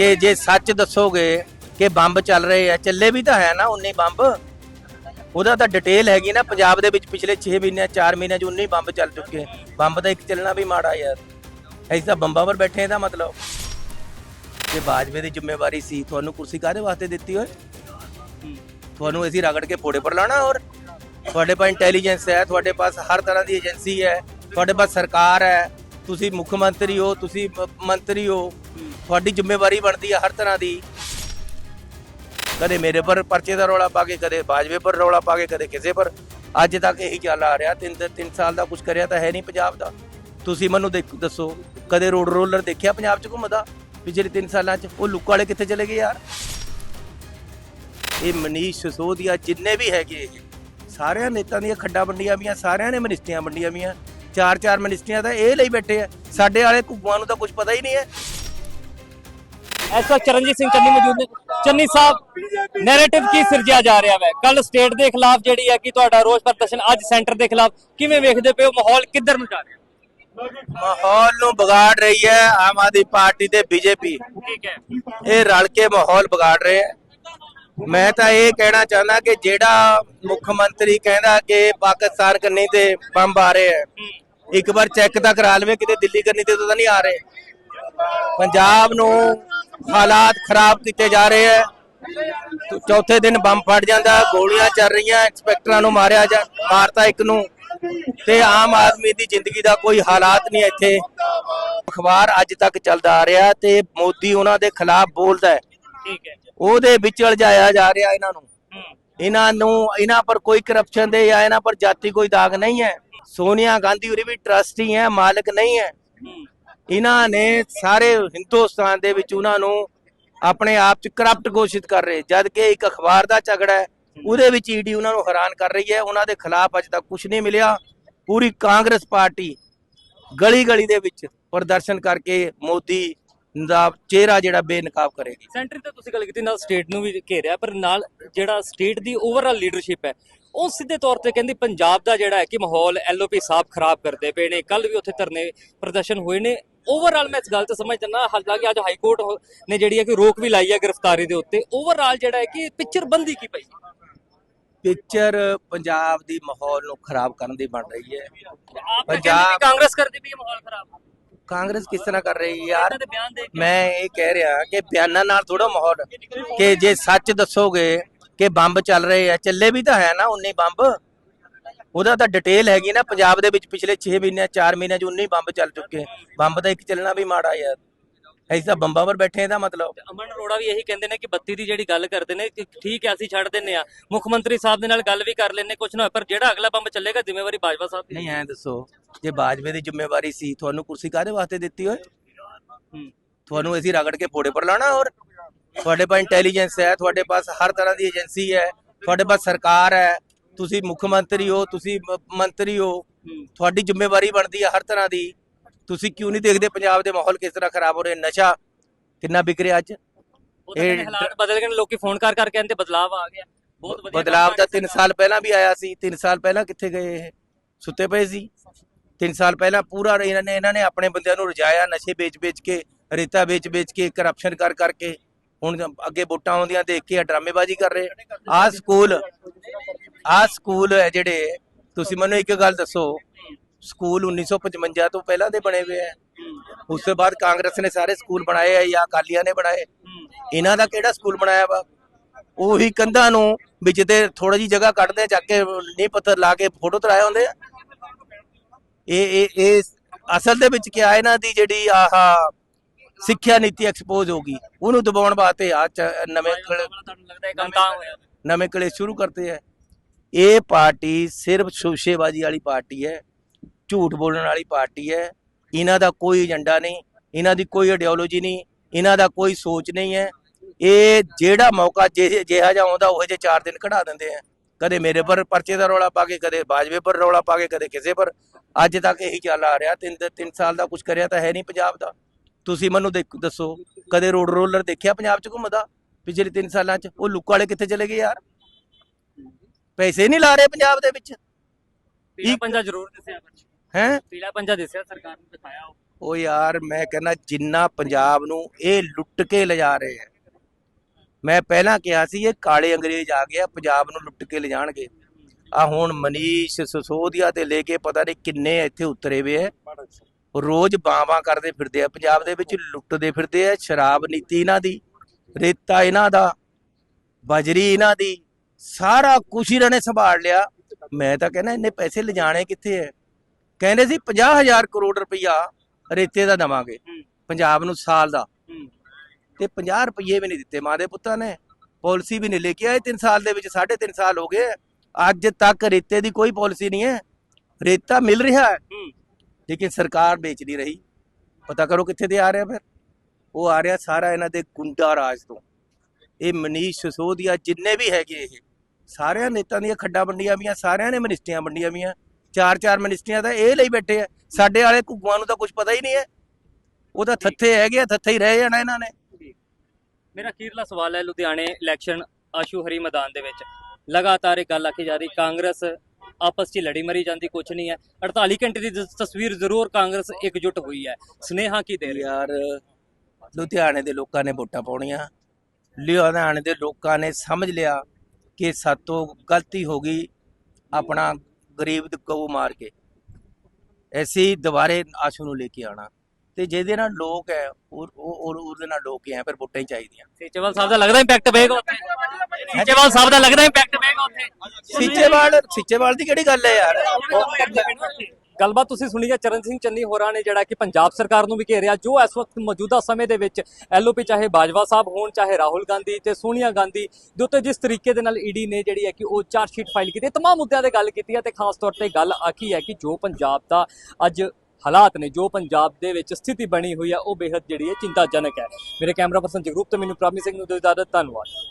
ਕਿ ਜੇ ਸੱਚ ਦੱਸੋਗੇ ਕਿ ਬੰਬ ਚੱਲ ਰਹੇ ਆ, ਚੱਲੇ ਵੀ ਤਾਂ ਹੈ ਨਾ ਉਨੇ ਬੰਬ। ਉਹਦਾ ਤਾਂ ਡਿਟੇਲ ਹੈਗੀ ਨਾ, ਪੰਜਾਬ ਦੇ ਵਿੱਚ ਪਿਛਲੇ 6 ਮਹੀਨਿਆਂ 4 ਮਹੀਨਿਆਂ 'ਚ ਉਨੇ ਬੰਬ ਚੱਲ ਚੁੱਕੇ ਬੰਬ ਤਾਂ ਇੱਕ ਚੱਲਣਾ ਵੀ ਮਾੜਾ ਯਾਰ। ਅਸੀਂ ਤਾਂ ਬੰਬਾਂ ਪਰ ਬੈਠੇ ਇਹਦਾ ਮਤਲਬ। ਜੇ ਬਾਜਵੇ ਦੀ ਜ਼ਿੰਮੇਵਾਰੀ ਸੀ, ਤੁਹਾਨੂੰ ਕੁਰਸੀ ਕਾਹਦੇ ਵਾਸਤੇ ਦਿੱਤੀ ਓਏ? ਤੁਹਾਨੂੰ ਅਸੀਂ ਰਗੜ ਕੇ ਫੋੜੇ ਪਰ ਲਾਣਾ ਔਰ ਤੁਹਾਡੇ ਪਾਸ ਇੰਟੈਲੀਜੈਂਸ ਹੈ, ਤੁਹਾਡੇ ਪਾਸ ਹਰ ਤਰ੍ਹਾਂ ਦੀ ਏਜੰਸੀ ਹੈ, ਤੁਹਾਡੇ ਪਾਸ ਸਰਕਾਰ ਹੈ ਤੁਸੀਂ ਮੁੱਖ ਮੰਤਰੀ ਹੋ, ਤੁਸੀਂ ਮ- ਮੰਤਰੀ ਹੋ, ਤੁਹਾਡੀ ਜ਼ਿੰਮੇਵਾਰੀ ਬਣਦੀ ਹੈ ਹਰ ਤਰ੍ਹਾਂ ਦੀ। ਕਦੇ ਮੇਰੇ ਪਰ ਪਰਚੇ ਦਾ ਰੌਲਾ ਪਾ ਕੇ, ਕਦੇ ਬਾਜਵੇ ਪਰ ਰੌਲਾ ਪਾ ਕੇ, ਕਦੇ ਕਿਸੇ ਪਰ। ਅੱਜ ਤੱਕ ਇਹੀ ਚੱਲ ਆ ਰਿਹਾ, ਤਿੰਨ ਤਿੰਨ ਸਾਲ ਦਾ ਕੁਝ ਕਰਿਆ ਤਾਂ ਹੈ ਨਹੀਂ ਪੰਜਾਬ ਦਾ। ਤੁਸੀਂ ਮੈਨੂੰ ਦੇਖ- ਦੱਸੋ, ਕਦੇ ਰੋਡ ਰੋਲਰ ਦੇਖਿਆ ਪੰਜਾਬ 'ਚ ਘੁੰਮਦਾ? ਪਿਛਲੇ 3 ਸਾਲਾਂ 'ਚ, ਉਹ ਲੁੱਕ ਵਾਲੇ ਕਿੱਥੇ ਚਲੇ ਗਏ ਯਾਰ? ਇਹ ਮਨੀਸ਼ ਸਿਸੋਦੀਆ ਜਿੰਨੇ ਵੀ ਹੈਗੇ ਇਹ ਸਾਰਿਆਂ ਨੇਤਾ ਦੀਆਂ ਖੱਡਾਂ ਵੰਡੀਆਂ ਵੀਆਂ ਸਾਰਿਆਂ ਨੇ ਮਨਿਸਟਰੀਆਂ ਵੰਡੀਆਂ ਵੀਆਂ ਚਾਰ ਚਾਰ ਮਨਿਸਟਰੀਆਂ ਤਾਂ ਇਹ ਲਈ ਬੈਠੇ ਆ। ਸਾਡੇ ਵਾਲੇ ਘੁੱਗੂਆਂ ਨੂੰ ਤਾਂ ਕੁਝ ਪਤਾ ਹੀ ਨਹੀਂ ਹੈ। ਇਸ ਵਕਤ ਚਰਨਜੀਤ ਸਿੰਘ ਚੰਨੀ ਮੌਜੂਦ ਨੇ। ਚੰਨੀ ਸਾਹਿਬ ਨੈਰੇਟਿਵ ਕੀ ਸਿਰਜਿਆ ਜਾ ਰਿਹਾ ਹੈ ਕੱਲ ਸਟੇਟ ਦੇ ਖਿਲਾਫ ਜਿਹੜੀ ਹੈ ਕਿ ਤੁਹਾਡਾ ਰੋਸ ਪ੍ਰਦਰਸ਼ਨ ਅੱਜ ਸੈਂਟਰ ਦੇ ਖਿਲਾਫ ਕਿਵੇਂ ਵੇਖਦੇ ਪਏ ਹੋ? ਮਾਹੌਲ ਕਿੱਧਰ ਨੂੰ ਜਾ ਰਿਹਾ? ਮਾਹੌਲ ਨੂੰ ਵਿਗਾੜ ਰਹੀ ਹੈ ਆਮ ਆਦਮੀ ਪਾਰਟੀ ਤੇ ਬੀਜੇਪੀ। ਠੀਕ ਹੈ। ਇਹ ਰਲ ਕੇ ਮਾਹੌਲ ਵਿਗਾੜ ਰਹੇ ਹੈ। ਮੈਂ ਤਾਂ ਇਹ ਕਹਿਣਾ ਚਾਹੁੰਦਾ ਕਿ ਜਿਹੜਾ ਮੁੱਖ ਮੰਤਰੀ ਕਹਿੰਦਾ ਕਿ ਪਾਕਿਸਤਾਨ ਕੰਨੀ ਤੇ ਬੰਬ ਆ ਰਹੇ ਹੈ। ਇੱਕ ਵਾਰ ਚੈੱਕ ਤਾਂ ਕਰਾ ਲਵੇ ਕਿਤੇ ਦਿੱਲੀ ਕੰਨੀ ਤੇ ਤਾਂ ਨਹੀਂ ਆ ਰਹੇ। ਪੰਜਾਬ ਨੂੰ ਹਾਲਾਤ ਖਰਾਬ ਕੀਤੇ ਜਾ ਰਹੇ ਹੈ। ਚੌਥੇ ਦਿਨ ਬੰਬ ਫਟ ਜਾਂਦਾ ਗੋਲੀਆਂ ਚੱਲ ਰਹੀਆਂ ਇੰਸਪੈਕਟਰਾਂ ਨੂੰ ਮਾਰਿਆ ਜਾ ਮਾਰਤਾ ਇੱਕ ਨੂੰ। ਤੇ ਆਮ ਆਦਮੀ ਦੀ ਜ਼ਿੰਦਗੀ ਦਾ ਕੋਈ ਹਾਲਾਤ ਨਹੀਂ ਇੱਥੇ। ਅਖਬਾਰ ਅੱਜ ਤੱਕ ਚੱਲਦਾ ਆ ਰਿਹਾ ਤੇ ਮੋਦੀ ਉਹਨਾਂ ਦੇ ਖਿਲਾਫ ਬੋਲਦਾ ਹੈ। ਠੀਕ ਹੈ ਉਹਦੇ ਵਿੱਚ ਉਲਝਾਇਆ ਜਾ ਰਿਹਾ ਇਹਨਾਂ ਨੂੰ। ਇਹਨਾਂ ਨੂੰ ਇਹਨਾਂ ਪਰ ਕੋਈ ਕਰਪਸ਼ਨ ਦੇ ਜਾਂ ਇਹਨਾਂ ਪਰ ਜਾਤੀ ਕੋਈ ਦਾਗ ਨਹੀਂ ਹੈ। ਸੋਨੀਆ ਗਾਂਧੀ ਉਰੇ ਵੀ ਟਰਸਟੀ ਹੈ, ਮਾਲਕ ਨਹੀਂ ਹੈ। ਇਹਨਾਂ ਨੇ ਸਾਰੇ ਹਿੰਦੁਸਤਾਨ ਦੇ ਵਿੱਚ ਉਹਨਾਂ ਨੂੰ ਆਪਣੇ ਆਪ ਚ ਕਰਪਟ ਘੋਸ਼ਿਤ ਕਰ ਰਹੇ। ਜਦ ਕਿ ਇੱਕ ਅਖਬਾਰ ਦਾ ਝਗੜਾ ਹੈ, ਉਹਦੇ ਵਿੱਚ ਈਡੀ ਉਹਨਾਂ ਨੂੰ ਹੈਰਾਨ ਕਰ ਰਹੀ ਹੈ। ਉਹਨਾਂ ਦੇ ਖਿਲਾਫ ਅਜ ਤੱਕ ਕੁਝ ਨਹੀਂ ਮਿਲਿਆ। ਪੂਰੀ ਕਾਂਗਰਸ ਪਾਰਟੀ ਗਲੀ ਗਲੀ ਦੇ ਵਿੱਚ ਪ੍ਰਦਰਸ਼ਨ ਕਰਕੇ ਮੋਦੀ ਦਾ ਚਿਹਰਾ ਜਿਹੜਾ ਬੇਨਕਾਬ ਕਰੇਗੀ। ਸੈਂਟਰ ਤੇ ਤੁਸੀਂ ਗੱਲ ਕੀਤੀ ਨਾਲ ਸਟੇਟ ਨੂੰ ਵੀ ਘੇਰਿਆ ਪਰ ਨਾਲ ਜਿਹੜਾ ਸਟੇਟ ਦੀ ਓਵਰਆਲ ਲੀਡਰਸ਼ਿਪ ਹੈ ਉਹ ਸਿੱਧੇ ਤੌਰ ਤੇ ਕਹਿੰਦੀ ਪੰਜਾਬ ਦਾ ਜਿਹੜਾ ਹੈ ਕਿ ਮਾਹੌਲ ਐਲਓਪੀ ਸਾਹਿਬ ਖਰਾਬ ਕਰਦੇ ਪਏ ਨੇ। ਕੱਲ ਵੀ ਉੱਥੇ ਧਰਨੇ ਪ੍ਰਦਰਸ਼ਨ ਹੋਏ ਨੇ। ਓਵਰਆਲ ਮੈਂ ਇਸ ਗੱਲ ਤੇ ਸਮਝ ਜਾਂਦਾ ਹਾਲਾਂਕਿ ਅੱਜ ਹਾਈ ਕੋਰਟ ਨੇ ਜਿਹੜੀ ਹੈ ਕਿ ਰੋਕ ਵੀ ਲਾਈ ਹੈ ਗ੍ਰਿਫਤਾਰੀ ਦੇ ਉੱਤੇ। ਓਵਰਆਲ ਜਿਹੜਾ ਹੈ ਕਿ ਪਿਕਚਰ ਬੰਦੀ ਕੀ ਪਈ? ਪਿਕਚਰ ਪੰਜਾਬ ਦੀ ਮਾਹੌਲ ਨੂੰ ਖਰਾਬ ਕਰਨ ਦੀ ਬਣ ਰਹੀ ਹੈ। ਪੰਜਾਬ- ਕਾਂਗਰਸ ਕਰਦੀ ਪਈ ਮਾਹੌਲ ਖਰਾਬ। ਕਾਂਗਰਸ ਕਿਸ ਤਰ੍ਹਾਂ ਕਰ ਰਹੀ ਹੈ ਯਾਰ? ਦੇ ਦੇ ਮੈਂ ਇਹ ਕਹਿ ਰਿਹਾ ਕਿ ਬਿਆਨਾਂ ਨਾਲ ਥੋੜਾ ਮਾਹੌਲ ਕਿ ਜੇ ਸੱਚ ਦੱਸੋਗੇ ਕਿ ਬੰਬ ਚੱਲ ਰਹੇ ਆ ਚੱਲੇ ਵੀ ਤਾਂ ਹੈ ਨਾ ਉਨੇ ਬੰਬ। ਉਹਦਾ ਤਾਂ ਡਿਟੇਲ ਹੈਗੀ ਨਾ ਪੰਜਾਬ ਦੇ ਵਿੱਚ ਪਿਛਲੇ 6 ਮਹੀਨਿਆਂ 4 ਮਹੀਨਿਆਂ 'ਚ ਉਨੇ ਬੰਬ ਚੱਲ ਚੁੱਕੇ। ਬੰਬ ਤਾਂ ਇੱਕ ਚੱਲਣਾ ਵੀ ਮਾੜਾ ਯਾਰ। ਅਸੀਂ ਤਾਂ ਬੰਬਾਂ ਪਰ ਬੈਠੇ ਇਹਦਾ ਮਤਲਬ। ਅਮਨ ਅਰੋੜਾ ਵੀ ਇਹੀ ਕਹਿੰਦੇ ਨੇ ਕਿ ਬੱਤੀ ਦੀ ਜਿਹੜੀ ਗੱਲ ਕਰਦੇ ਨੇ ਕਿ ਠੀਕ ਹੈ ਅਸੀਂ ਛੱਡ ਦਿੰਨੇ ਆ ਮੁੱਖ ਮੰਤਰੀ ਸਾਹਿਬ ਦੇ ਨਾਲ ਗੱਲ ਵੀ ਕਰ ਲੈਣੇ ਕੁਛ ਨਾ ਹੋਏ, ਪਰ ਜਿਹੜਾ ਅਗਲਾ ਬੰਬ ਚੱਲੇਗਾ ਜ਼ਿੰਮੇਵਾਰੀ ਬਾਜਵਾ ਸਾਹਿਬ ਦੀ। ਨਹੀਂ ਐਂ ਦੱਸੋ ਜੇ ਬਾਜਵੇ ਦੀ ਜ਼ਿੰਮੇਵਾਰੀ ਸੀ ਤੁਹਾਨੂੰ ਕੁਰਸੀ ਕਾਹਦੇ ਵਾਸਤੇ ਦਿੱਤੀ ਓਏ? ਤੁਹਾਨੂੰ ਅਸੀਂ ਰਗੜ ਕੇ ਫੋੜੇ ਪਰ ਲਾਣਾ ਔਰ ਤੁਹਾਡੇ ਪਾਸ ਇੰਟੈਲੀਜੈਂਸ ਹੈ ਤੁਹਾਡੇ ਪਾਸ ਹਰ ਤਰ੍ਹਾਂ ਦੀ ਏਜੰਸੀ ਹੈ ਤੁਹਾਡੇ ਪਾਸ ਸਰਕਾਰ ਹੈ ਤੁਸੀਂ ਮੁੱਖ ਮੰਤਰੀ ਹੋ ਤੁਸੀਂ ਮ- ਮੰਤਰੀ ਹੋ। ਤੁਹਾਡੀ ਜ਼ਿੰਮੇਵਾਰੀ ਬਣਦੀ ਹੈ ਹਰ ਤਰ੍ਹਾਂ ਦੀ। ਤੁਸੀਂ ਕਿਉਂ ਨਹੀਂ ਦੇਖਦੇ ਪੰਜਾਬ ਦੇ ਮਾਹੌਲ ਕਿਸ ਤਰ੍ਹਾਂ ਖਰਾਬ ਹੋ ਰਿਹਾ ਨਸ਼ਾ ਕਿੰਨਾ ਵਿਕ ਰਿਹਾ ਅੱਜ? ਇਹ ਹਾਲਾਤ ਬਦਲ ਗਏ ਨੇ ਲੋਕੀ ਫੋਨ ਕਰ ਕਰ ਕਹਿੰਦੇ ਬਦਲਾਵ ਆ ਗਿਆ ਬਹੁਤ ਵਧੀਆ ਬਦਲਾਵ ਕੰਮ ਤਾਂ ਕਰ 3 ਸਾਲ ਪਹਿਲਾਂ ਵੀ ਆਇਆ ਸੀ 3 ਸਾਲ ਪਹਿਲਾਂ ਕਿੱਥੇ ਗਏ ਇਹ? ਸੁੱਤੇ ਪਏ ਸੀ। 3 ਸਾਲ ਪਹਿਲਾਂ ਪੂਰਾ ਇਹਨਾਂ ਨੇ ਇਹਨਾਂ ਨੇ ਆਪਣੇ ਬੰਦਿਆਂ ਨੂੰ ਰਜਾਇਆ ਨਸ਼ੇ ਵੇਚ-ਵੇਚ ਕੇ ਰੇਤਾ ਵੇਚ-ਵੇਚ ਕੇ ਕਰਪਸ਼ਨ ਕਰ ਕਰਕੇ ਹੁਣ ਅੱਗੇ ਵੋਟਾਂ ਆਉਂਦੀਆਂ ਦੇਖ ਕੇ ਡਰਾਮੇਬਾਜ਼ੀ ਕਰ ਰਹੇ। ਆਹ ਸਕੂਲ ਆਹ ਸਕੂਲ ਹੈ ਜਿਹੜੇ ਤੁਸੀਂ ਮੈਨੂੰ ਇੱਕ ਗੱਲ ਦੱਸੋ ਸਕੂਲ 1955 ਤੋਂ ਪਹਿਲਾਂ ਦੇ ਬਣੇ ਹੋਏ ਆ। ਉਸ ਤੋਂ ਬਾਅਦ ਕਾਂਗਰਸ ਨੇ ਸਾਰੇ ਸਕੂਲ ਬਣਾਏ ਆ ਜਾਂ ਅਕਾਲੀਆਂ ਨੇ ਬਣਾਏ। ਇਹਨਾਂ ਦਾ ਕਿਹੜਾ ਸਕੂਲ ਬਣਾਇਆ ਵਾ? ਉਹੀ ਕੰਧਾਂ ਨੂੰ ਵਿੱਚ ਤੇ ਥੋੜੀ ਜੀ ਜਗ੍ਹਾ ਕੱਢਦੇ ਚੱਕ ਕੇ ਨੀਂਹ ਪੱਥਰ ਲਾ ਕੇ ਫੋਟੋ ਤਰਾਏ ਹੁੰਦੇ ਆ। ਇਹ ਇਹ ਇਹ ਅਸਲ ਦੇ ਵਿੱਚ ਕੀ ਆ ਇਹਨਾਂ ਦੀ ਜਿਹੜੀ ਆਹ ਸਿੱਖਿਆ ਨੀਤੀ ਐਕਸਪੋਜ਼ ਹੋ ਗਈ। ਉਹਨੂੰ ਦਬਾਉਣ ਵਾਸਤੇ ਆ ਨਵੇਂ ਨਵੇਂ ਕਲੇ ਸ਼ੁਰੂ ਕਰਤੇ ਹੈ ਇਹ ਪਾਰਟੀ ਸਿਰਫ ਸ਼ੋਸ਼ੇਬਾਜ਼ੀ ਵਾਲੀ ਪਾਰਟੀ ਹੈ। ਝੂਠ ਬੋਲਣ ਵਾਲੀ ਪਾਰਟੀ ਹੈ। ਇਹਨਾਂ ਦਾ ਕੋਈ ਏਜੰਡਾ ਨਹੀਂ, ਇਹਨਾਂ ਦੀ ਕੋਈ ਆਈਡੀਓਲੋਜੀ ਨਹੀਂ, ਇਹਨਾਂ ਦਾ ਕੋਈ ਸੋਚ ਨਹੀਂ ਹੈ। ਇਹ ਜਿਹੜਾ ਮੌਕਾ ਜਿਹਾ ਜਿਹਾ ਆਉਂਦਾ, ਉਹ ਜੇ ਚਾਰ ਦਿਨ ਕਢਾ ਦਿੰਦੇ ਆ। ਕਦੇ ਮੇਰੇ ਪਰ ਪਰਚੇ ਦਾ ਰੌਲਾ ਪਾ ਕੇ, ਕਦੇ ਬਾਜਵੇ ਪਰ ਰੌਲਾ ਪਾ ਕੇ, ਕਦੇ ਕਿਸੇ ਪਰ। ਅੱਜ ਤੱਕ ਇਹੀ ਚੱਲ ਆ ਰਿਹਾ, ਤਿੰਨ ਤਿੰਨ ਸਾਲ ਦਾ ਕੁਝ ਕਰਿਆ ਤਾਂ ਹੈ ਨਹੀਂ ਪੰਜਾਬ ਦਾ। ਤੁਸੀਂ ਮੈਨੂੰ ਦੇਖ- ਦੱਸੋ, ਕਦੇ ਰੋਡ ਰੋਲਰ ਦੇਖਿਆ ਪੰਜਾਬ 'ਚ ਘੁੰਮਦਾ? ਪਿਛਲੇ 3 ਸਾਲਾਂ 'ਚ, ਉਹ ਲੁੱਕ ਵਾਲੇ ਕਿੱਥੇ ਚਲੇ ਗਏ ਯਾਰ? ਪੈਸੇ ਨਹੀਂ ਲਾ ਰਹੇ ਪੰਜਾਬ ਦੇ ਵਿੱਚ। ਪੀਲਾ ਇੱਕ- ਪੰਜਾ ਜ਼ਰੂਰ ਦਿਸਿਆ ਹੈ? ਪੀਲਾ ਪੰਜਾ ਦਿਸਿਆ ਸਰਕਾਰ ਨੂੰ ਦਿਖਾਇਆ ਉਹ। ਉਹ ਯਾਰ ਮੈਂ ਕਹਿੰਦਾ ਜਿੰਨਾ ਪੰਜਾਬ ਨੂੰ ਇਹ ਲੁੱਟ ਕੇ ਲਿਜਾ ਰਹੇ ਆ। ਮੈਂ ਪਹਿਲਾਂ ਕਿਹਾ ਸੀ ਇਹ ਕਾਲੇ ਅੰਗਰੇਜ਼ ਆ ਗਏ ਆ ਪੰਜਾਬ ਨੂੰ ਲੁੱਟ ਕੇ ਲਿਜਾਣਗੇ। ਆ ਹੁਣ ਮਨੀਸ਼ ਸਸੋਦੀਆ ਤੇ ਲੈ ਕੇ ਪਤਾ ਨਹੀਂ ਕਿੰਨੇ ਇੱਥੇ ਉਤਰੇ ਵੇ ਆ। ਰੋਜ਼ ਬਾਵਾਂ ਕਰਦੇ ਫਿਰਦੇ ਆ ਪੰਜਾਬ ਦੇ ਵਿੱਚ ਲੁੱਟਦੇ ਫਿਰਦੇ ਆ ਸ਼ਰਾਬ ਨੀਤੀ ਇਹਨਾਂ ਦੀ ਰੇਤਾ ਇਹਨਾਂ ਦਾ ਬਜਰੀ ਇਹਨਾਂ ਦੀ ਸਾਰਾ ਕੁਛ ਇਹਨਾਂ ਨੇ ਸੰਭਾਲ ਲਿਆ। ਮੈਂ ਤਾਂ ਕਹਿੰਦਾ ਇੰਨੇ ਪੈਸੇ ਲਿਜਾਣੇ ਕਿੱਥੇ ਐ ਕਹਿੰਦੇ ਸੀ 50000 ਕਰੋੜ ਰੁਪਈਆ ਰੇਤੇ ਦਾ ਦਵਾਂਗੇ। ਪੰਜਾਬ ਨੂੰ ਸਾਲ ਦਾ। ਤੇ 50 ਰੁਪਏ ਵੀ ਨਹੀਂ ਦਿੱਤੇ ਮਾਂ ਦੇ ਪੁੱਤਾਂ ਨੇ। ਪਾਲਿਸੀ ਵੀ ਨਹੀਂ ਲੈ ਕੇ ਆਏ 3 ਸਾਲ ਦੇ ਵਿੱਚ 3.5 ਸਾਲ ਹੋ ਗਏ। ਅੱਜ ਤੱਕ ਰੇਤੇ ਦੀ ਕੋਈ ਪਾਲਿਸੀ ਨਹੀਂ ਹੈ। ਰੇਤਾ ਮਿਲ ਰਿਹਾ ਹੈ। ਹੂੰ। ਲੇਕਿਨ ਸਰਕਾਰ ਵੇਚ ਨਹੀਂ ਰਹੀ। ਪਤਾ ਕਰੋ ਕਿੱਥੇ ਤੇ ਆ ਰਿਹਾ ਫਿਰ? ਉਹ ਆ ਰਿਹਾ ਸਾਰਾ ਇਹਨਾਂ ਦੇ ਗੁੰਡਾ ਰਾਜ ਤੋਂ। ਇਹ ਮਨੀਸ਼ ਸਿਸੋਦੀਆ ਜਿੰਨੇ ਵੀ ਹੈਗੇ ਇਹ ਸਾਰਿਆਂ ਨੇਤਾਂ ਦੀਆਂ ਖੱਡਾਂ ਵੰਡੀਆਂ ਵੀਆਂ ਸਾਰਿਆਂ ਨੇ ਮਨਿਸਟਰੀਆਂ ਵੰਡੀਆਂ ਵੀਆਂ। ਚਾਰ ਚਾਰ ਮਨਿਸਟਰੀਆਂ ਤਾਂ ਇਹ ਲਈ ਬੈਠੇ ਆ। ਸਾਡੇ ਵਾਲੇ ਘੁੱਗੂਆਂ ਨੂੰ ਤਾਂ ਕੁਝ ਪਤਾ ਹੀ ਨਹੀਂ ਹੈ। ਉਹ ਤਾਂ ਥੱਥੇ ਹੈਗੇ ਆ ਥੱਥੇ ਹੀ ਰਹਿ ਜਾਣਾ ਇਹਨਾਂ ਨੇ। ਮੇਰਾ ਅਖੀਰਲਾ ਸਵਾਲ ਹੈ ਲੁਧਿਆਣੇ ਇਲੈਕਸ਼ਨ ਆਸ਼ੂ ਹਰੀ ਮੈਦਾਨ ਦੇ ਵਿੱਚ। ਲਗਾਤਾਰ ਇਹ ਗੱਲ ਆਖੀ ਜਾ ਰਹੀ ਕਾਂਗਰਸ ਆਪਸ 'ਚ ਲੜੀ ਮਰੀ ਜਾਂਦੀ ਕੁਝ ਨਹੀਂ ਹੈ। 48 ਘੰਟੇ ਦੀ ਜ- ਤਸਵੀਰ ਜ਼ਰੂਰ ਕਾਂਗਰਸ ਇਕਜੁੱਟ ਹੋਈ ਹੈ। ਸਨੇਹਾ ਕੀ ਦੇ ਰਹੀ? ਯਾਰ ਲੁਧਿਆਣੇ ਦੇ ਲੋਕਾਂ ਨੇ ਵੋਟਾਂ ਪਾਉਣੀਆਂ। ਲੁਧਿਆਣੇ ਦੇ ਲੋਕਾਂ ਨੇ ਸਮਝ ਲਿਆ ਕਿ ਸਾਤੋਂ ਗਲਤੀ ਹੋ ਗਈ। ਆਪਣਾ ਗਰੀਬ ਦੀ ਗਊ ਮਾਰ ਕੇ ਐਸੀ ਦੁਬਾਰੇ ਆਸ਼ੂ ਨੂੰ ਲੈ ਕੇ ਆਣਾ ਤੇ ਜਿਹਦੇ ਨਾਲ ਲੋਕ ਹੈ ਉਹ ਉਹ- ਉਹ- ਉਹਦੇ ਨਾਲ ਲੋਕ ਹੀ ਹੈ ਫਿਰ ਵੋਟਾਂ ਹੀ ਚਾਹੀਦੀਆਂ। ਸੀਚੇਵਾਲ ਸਾਹਿਬ ਦਾ ਲੱਗਦਾ ਇੰਪੈਕਟ ਪਏਗਾ ਉੱਥੇ? ਸੀਚੇਵਾਲ ਸਾਹਿਬ ਦਾ ਲੱਗਦਾ ਇੰਪੈਕਟ ਪਏਗਾ ਉੱਥੇ? ਸਿੱਚੇਵਾਲ ਸਿੱਚੇਵਾਲ ਦੀ ਕਿਹੜੀ ਗੱਲ ਹੈ ਯਾਰ? ਗੱਲਬਾਤ ਤੁਸੀਂ ਸੁਣੀ ਹੈ ਚਰਨ ਸਿੰਘ ਚੰਨੀ ਹੋਰਾਂ ਨੇ ਜਿਹੜਾ ਕਿ ਪੰਜਾਬ ਸਰਕਾਰ ਨੂੰ ਵੀ ਘੇਰਿਆ। ਜੋ ਇਸ ਵਕਤ ਮੌਜੂਦਾ ਸਮੇਂ ਦੇ ਵਿੱਚ ਐਲਓਪੀ ਚਾਹੇ ਬਾਜਵਾ ਸਾਹਿਬ ਹੋਣ ਚਾਹੇ ਰਾਹੁਲ ਗਾਂਧੀ ਤੇ ਸੋਨੀਆ ਗਾਂਧੀ ਦੇ ਉੱਤੇ ਜਿਸ ਤਰੀਕੇ ਦੇ ਨਾਲ ਈਡੀ ਨੇ ਜਿਹੜੀ ਹੈ ਕਿ ਉਹ ਚਾਰਜ ਸ਼ੀਟ ਫਾਈਲ ਕੀਤੀ ਹੈ, ਤਮਾਮ ਮੁੱਦਿਆਂ ਤੇ ਗੱਲ ਕੀਤੀ ਹੈ ਤੇ ਖਾਸ ਤੌਰ ਤੇ ਗੱਲ ਆਖੀ ਹੈ ਕਿ ਜੋ ਪੰਜਾਬ ਦਾ ਅੱਜ ਹਾਲਾਤ ਨੇ ਜੋ ਪੰਜਾਬ ਦੇ ਵਿੱਚ ਸਥਿਤੀ ਬਣੀ ਹੋਈ ਹੈ ਉਹ ਬੇहद ਜਿਹੜੀ ਹੈ ਚਿੰਤਾਜਨਕ ਹੈ। ਮੇਰੇ ਕੈਮਰਾ ਪਰਸਨ ਜਗਰੂਪ ਤੇ ਮੈਨੂੰ ਪ੍ਰਾਮੀ ਸਿੰਘ ਨੂੰ ਦਿਓ ਇਜਾਜ਼ਤ ਧੰਨਵਾਦ।